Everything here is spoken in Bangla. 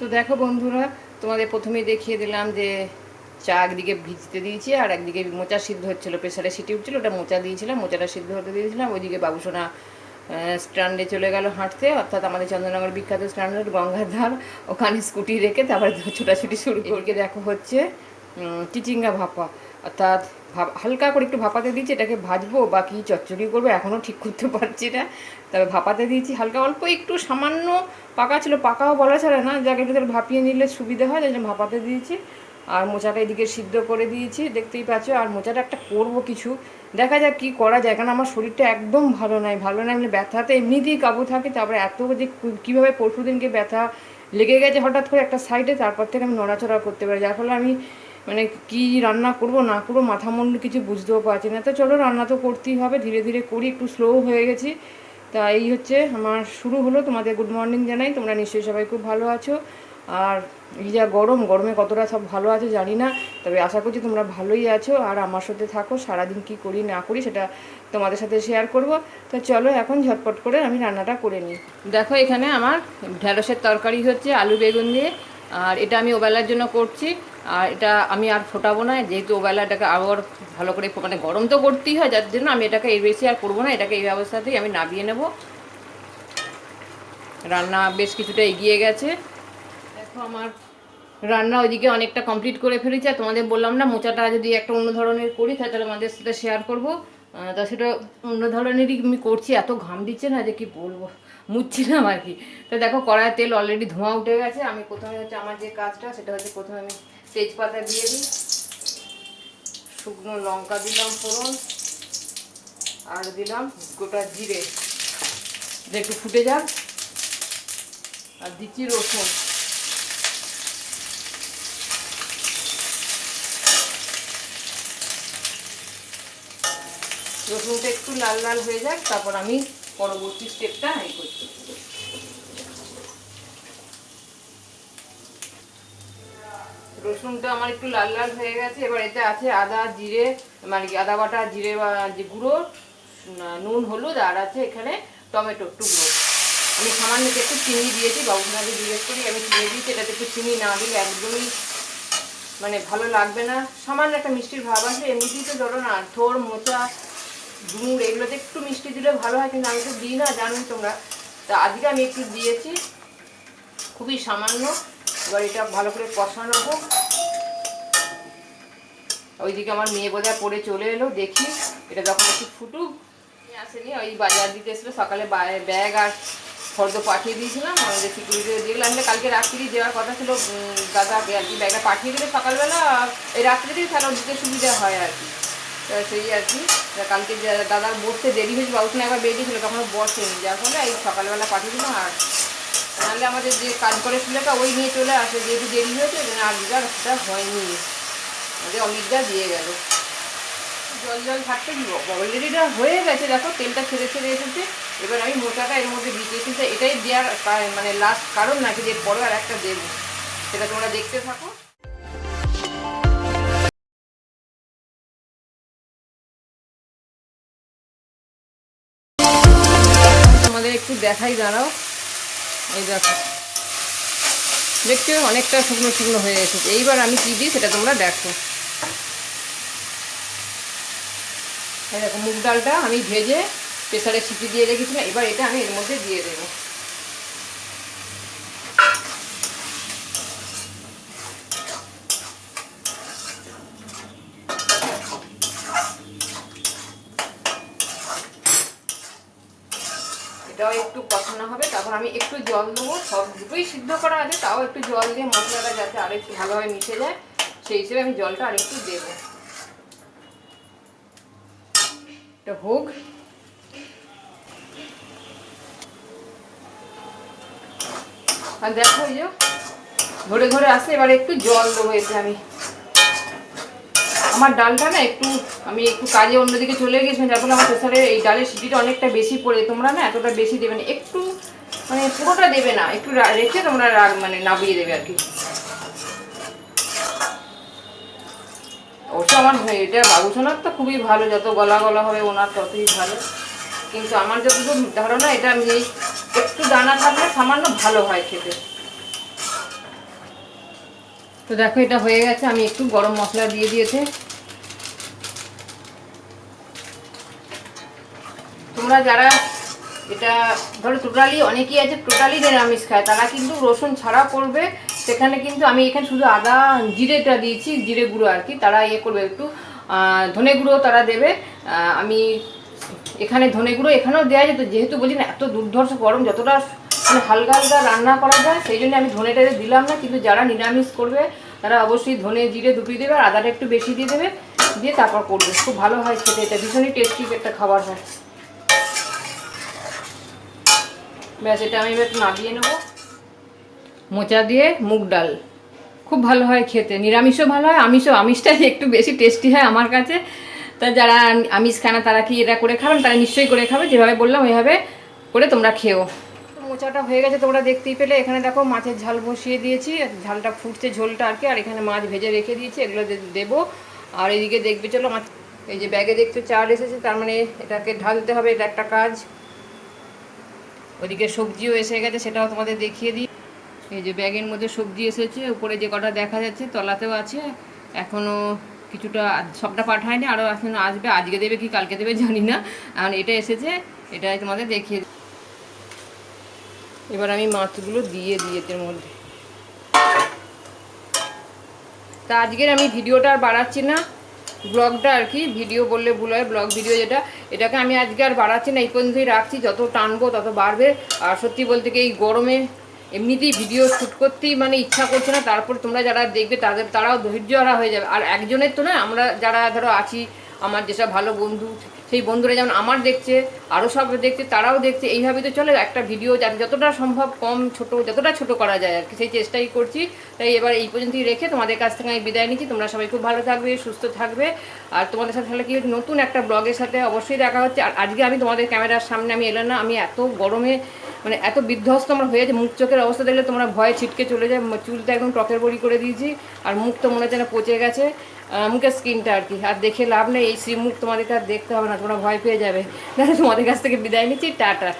তো দেখো বন্ধুরা তোমাদের প্রথমেই দেখিয়ে দিলাম যে চা একদিকে ভিজতে দিয়েছি আর একদিকে মোচা সিদ্ধ হচ্ছিল প্রেসারে সিটি উঠছিল ওটা মোচা দিয়েছিলাম মোচাটা সিদ্ধ হতে দিয়েছিলাম ওইদিকে বাবুসোনা স্ট্যান্ডে চলে গেল হাঁটতে অর্থাৎ আমাদের চন্দ্রনগর বিখ্যাত স্ট্যান্ড গঙ্গার ধার ওখানে স্কুটি রেখে তারপরে ছোটাছুটি শুরু করকে দেখো হচ্ছে চিচিঙ্গা ভাপা অর্থাৎ হালকা করে একটু ভাপাতে দিয়েছি, এটাকে ভাজবো বা কি চচ্চড়ি করব এখনও ঠিক করতে পারছি না। তবে ভাপাতে দিয়েছি হালকা, অল্প একটু সামান্য পাকা ছিল, পাকাও বলা ছাড়া না, যাকে একটু ভাপিয়ে নিলে সুবিধা হয়, তাই ভাপাতে দিয়েছি। আর মোচাটা এদিকে সিদ্ধ করে দিয়েছি, দেখতেই পাচ্ছ, আর মোচাটা একটা করব কিছু। দেখা যাক কি করা যায়, কারণ আমার শরীরটা একদম ভালো নাই ভালো নাই মানে ব্যথাতে এমনিতেই কাবু থাকে, তারপরে এত যে কীভাবে পরশু দিনকে ব্যথা লেগে গেছে হঠাৎ করে একটা সাইডে তারপর থেকে আমি নড়াচড়া করতে পারি, যার ফলে আমি মানে কি রান্না করব, না করব মাথা মুন্ডু কিছু বুঝতেও পারছি না। তো চলো রান্না তো করতেই হবে, ধীরে ধীরে করি, একটু স্লো হয়ে গেছি। তা এই হচ্ছে আমার শুরু হলো। তোমাদের গুড মর্নিং জানাই। তোমরা নিশ্চয়ই সবাই খুব ভালো আছো। আর এই যা গরম, গরমে কতটা সব ভালো আছো জানি না। তবে আশা করছি তোমরা ভালোই আছো। আর আমার সাথে থাকো, সারাদিন কি করি, না করি সেটা তোমাদের সাথে শেয়ার করব। তো চলো এখন ঝটপট করে আমি রান্নাটা করে নিই। দেখো এখানে আমার ঢ্যাঁড়সের তরকারি হচ্ছে আলু বেগুন দিয়ে। আর এটা আমি ওবেলার জন্য করছি। আর এটা আমি আর ফোটাবো না, যেহেতু ওবেলা এটাকে আবার ভালো করে মানে গরম তো করতেই হয়, যার জন্য আমি এটাকে এর বেশি আর করব না, এটাকে এই অবস্থাতেই আমি নাবিয়ে নেব। রান্না বেশ কিছুটা এগিয়ে গেছে। দেখো আমার রান্না ওইদিকে অনেকটা কমপ্লিট করে ফেলেছি, আর তোমাদের বললাম না, মোচাটা যদি একটা অন্য ধরনের করি, তাহলে আমাদের সাথে শেয়ার করব। তা সেটা অন্য ধরনেরই আমি করছি, এত ঘাম দিচ্ছে না যে কি বলব মুচ্ছিলাম আর কি। তো দেখো কড়ায় তেল অলরেডি ধোঁয়া উঠে গেছে, আমি প্রথমে হচ্ছে আমার যে কাজটা, সেটা হচ্ছে প্রথমে আমি তেজপাতা দিয়ে দিই। শুকনো লঙ্কা দিলাম ফোড়ন। আর দিলাম গোটা জিরে। একটু ফুটে যাক। আর দিচ্ছি রসুন। রসুনটা একটু লাল লাল হয়ে যাক, তারপর আমি পরবর্তী স্টেপটা এই করছি। রসুনটা আমার একটু লাল লাল হয়ে গেছে। এবার এতে আছে আদা, জিরে মানে কি আদা বাটা, জিরে যে গুঁড়ো নুন, হলুদ, আর আছে এখানে টমেটো টুকরো। আমি সামান্য একটু চিনি দিয়েছি বাবুসোনাকে জিজ্ঞেস করি, আমি চিনি দিয়েছি, এটাতে একটু চিনি না দিলে একদমই মানে ভালো লাগবে না। সামান্য একটা মিষ্টির ভাব আছে, এমনিতেই তো ধরো না, থোর, মোচা, গুড়, এগুলোতে একটু মিষ্টি দিলে ভালো হয়, কিন্তু আমি তো দিই না, জানোই তোমরা। তা আজকে আমি একটু দিয়েছি, খুবই সামান্য। এবার এটা ভালো করে কষানো হোক ওইদিকে আমার মেয়ে বোধহয় পড়ে চলে এলো, দেখি এটা যখন একটু ফুটুক। আসেনি, ওই বাজার দিতে এসেছিল, সকালে ব্যাগ আর ফর্দ পাঠিয়ে দিয়েছিলাম। আমাদের সিকিউরিটি যেগুলো আসলে কালকে রাত্রি দেওয়ার কথা ছিল দাদা আর কি ব্যাগটা পাঠিয়ে দিলে সকালবেলা, এই রাত্রিতেই তাহলে দিতে সুবিধা হয় আর কি। সেই আর কি কালকে যা- দাদার বসতে দেরি হয়েছে বাবুসনে একবার বেরিয়েছিল তখন বসেনি। যার ফলে এই সকালবেলা পাঠিয়ে দিলাম আর নাহলে আমাদের যে কাজ করে ছেলেটা ওই নিয়ে চলে আসে, যেহেতু দেরি হয়েছে ওই জন্য আর দিদার সেটা হয়নি। আমাদের অমিতদা দিয়ে গেল। জল জল থাকতে অলরেডিটা হয়ে গেছে, দেখো, তেলটা ছেড়ে ছেড়ে এসেছে। এবার আমি মোটাটা এর মধ্যে দিতেছি তো এটাই দেওয়ার মানে লাস্ট কারণ নাকি যে পরে আর একটা দেবো। সেটা তোমরা দেখতে থাকো। তোমাদের একটু দেখাই, দাঁড়াও। এই দেখো। দেখতে অনেকটা শুকনো শুকনো হয়ে এসেছে। এইবার আমি কী দিই সেটা তোমরা দেখো। এই দেখো, মুগ ডালটা আমি ভেজে প্রেসারে সিটি দিয়ে রেখেছিলাম। এবার এটা আমি এর মধ্যে দিয়ে দেবো। এটাও একটু কষানো হবে, তারপর আমি একটু জল দেবো। সব দুটোই সিদ্ধ করা আছে, তাও একটু জল দিয়ে মশলাটা যাতে আরেকটু ভালোভাবে মিশে যায়, সেই হিসেবে আমি জলটা আরেকটু দেবো। এটা হোক। আর দেখো এই যে ঘরে ঘরে আসে, এবার একটু জল দেবো এতে আমি। আমার ডালটা না একটু, আমি একটু কাজে অন্যদিকে চলে গেছিলাম যার ফলে আমার প্রেসারে এই ডালের সিটিটা অনেকটা বেশি পড়ে তোমরা না এতটা বেশি দেবে না, একটু মানে পুরোটা দেবে না, একটু রেখে তোমরা রা- মানে নাবিয়ে দেবে আর কি। অবশ্য আমার এটা বাবুসোনার তো খুবই ভালো, যত গলা গলা হবে ওনার ততই ভালো। কিন্তু আমার যতদূর ধারণা, এটা আমি একটু দানা থাকলে সামান্য ভালো হয় খেতে। তো দেখো, এটা হয়ে গেছে। আমি একটু গরম মশলা দিয়ে দিয়েছে। তোমরা যারা এটা, ধরো টোটালি অনেকেই আছে টোটালি নিরামিষ খায়, তারা কিন্তু রসুন ছাড়া করবে। সেখানে কিন্তু আমি এখানে শুধু আদা জিরেটা দিয়েছি, জিরে গুঁড়ো আর কি। তারা ইয়ে করবে একটু ধনে গুঁড়ো তারা দেবে। আমি এখানে ধনে গুঁড়ো এখানেও দেওয়া যেত, যেহেতু বলছি না, এত দুর্ধর্ষ গরম, যতটা মানে হালকা হালকা রান্না করা যায়, সেই জন্য আমি ধনেটা দিলাম না, কিন্তু যারা নিরামিষ করবে, তারা অবশ্যই ধনে জিরে দুটোই দেবে আর আদাটা একটু বেশি দিয়ে দেবে, দিয়ে তারপর করবে। খুব ভালো হয় খেতে, এটা ভীষণই টেস্টি একটা খাবার হয়। ব্যাস, এটা আমি এবার নামিয়ে নেব। মোচা দিয়ে মুগ ডাল। খুব ভালো হয় খেতে, নিরামিষও ভালো হয়, আমিষও, আমিষটাই একটু বেশি টেস্টি হয় আমার কাছে। তা যারা আমিষ খায় না, তারা কি এটা করে খাবেন তারা নিশ্চয়ই করে খাবে। যেভাবে বললাম, ওইভাবে করে তোমরা খেও। মোচাটা হয়ে গেছে, তোমরা দেখতেই পেলে। এখানে দেখো মাছের ঝাল বসিয়ে দিয়েছি। ঝালটা ফুটছে ঝোলটা আর কি। আর এখানে মাছ ভেজে রেখে দিয়েছি। এগুলো দেবো। আর এদিকে দেখবে, চলো মাছ এই যে ব্যাগে দেখছ, চাল এসেছে। তার মানে এটাকে ঢালতে হবে, এটা একটা কাজ। ওদিকে সবজিও এসে গেছে, সেটাও তোমাদের দেখিয়ে দিই। এই যে ব্যাগের মধ্যে সবজি এসেছে। উপরে যে কটা দেখা যাচ্ছে, তলাতেও আছে। এখনও কিছুটা সবটা পাঠায়নি আরও এখন আসবে, আজকে দেবে কি কালকে দেবে জানি না। আর এটা এসেছে, এটাই তোমাদের দেখিয়ে এবার আমি মাছগুলো দিয়ে দিই এর মধ্যে। তা আজকের আমি ভিডিওটা আর বাড়াচ্ছি না। ব্লগটা আর কি, ভিডিও বললে ভুল হয়, ব্লগ ভিডিও যেটা, এটাকে আমি আজকে আর বাড়াচ্ছি না, এই পর্যন্তই রাখছি। যত টানবো তত বাড়বে। আর সত্যি বলতে কি, এই গরমে এমনিতেই ভিডিও শ্যুট করতেই মানে ইচ্ছা করছে না, তারপর তোমরা যারা দেখবে তাদের, তারাও ধৈর্য হারা হয়ে যাবে। আর একজনের তো না, আমরা যারা ধরো আছি, আমার যেসব ভালো বন্ধু, সেই বন্ধুরা যেমন আমার দেখছে আরও সব দেখছে, তারাও দেখছে, এইভাবে তো চলে, একটা ভিডিও যাতে যতটা সম্ভব কম ছোট, যতটা ছোট করা যায় আর কি, সেই চেষ্টাই করছি। তাই এবার এই পর্যন্তই রেখে তোমাদের কাছ থেকে আমি বিদায় নিচ্ছি, তোমরা সবাই খুব ভালো থাকবে, সুস্থ থাকবে। আর তোমাদের সাথে তাহলে কি নতুন একটা ব্লগের সাথে অবশ্যই দেখা হচ্ছে। আর আজকে আমি তোমাদের ক্যামেরার সামনে আমি এলাম না, আমি এত গরমে মানে এত বিধ্বস্ত আমার হয়ে যাচ্ছে মুখ চোখের অবস্থা দেখলে তোমরা ভয়ে ছিটকে চলে যায় চুলটা একদম টকের বড়ি করে দিয়েছি, আর মুখ তো মনে হচ্ছে না পচে গেছে মুখের স্কিনটা আর কি। আর দেখে লাভ নেই, এই শ্রী মুখ তোমাদেরকে আর দেখতে হবে না, তোমরা ভয় পেয়ে যাবে। তাহলে তোমাদের কাছ থেকে বিদায় নিচ্ছি, টাটা।